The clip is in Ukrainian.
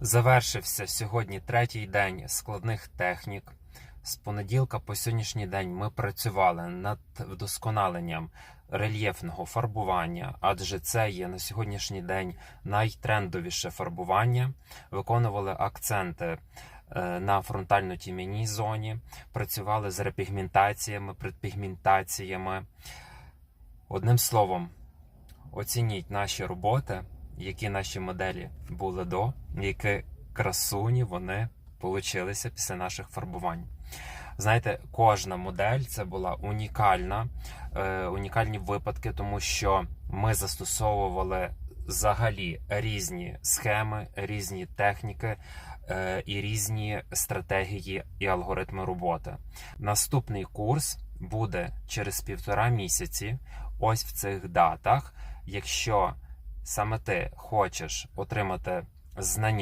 Завершився сьогодні третій день складних технік. З понеділка по сьогоднішній день ми працювали над вдосконаленням рельєфного фарбування, адже це є на сьогоднішній день найтрендовіше фарбування. Виконували акценти е, на фронтально-тім'яній зоні, працювали з репігментаціями, предпігментаціями. Одним словом, оцініть наші роботи, які наші моделі були до, які красуні вони получилися після наших фарбувань. Знаєте, кожна модель це була унікальна, е, унікальні випадки, тому що ми застосовували взагалі різні схеми, різні техніки е, і різні стратегії і алгоритми роботи. Наступний курс буде через півтора місяці, ось в цих датах. Якщо саме ти хочеш отримати знання.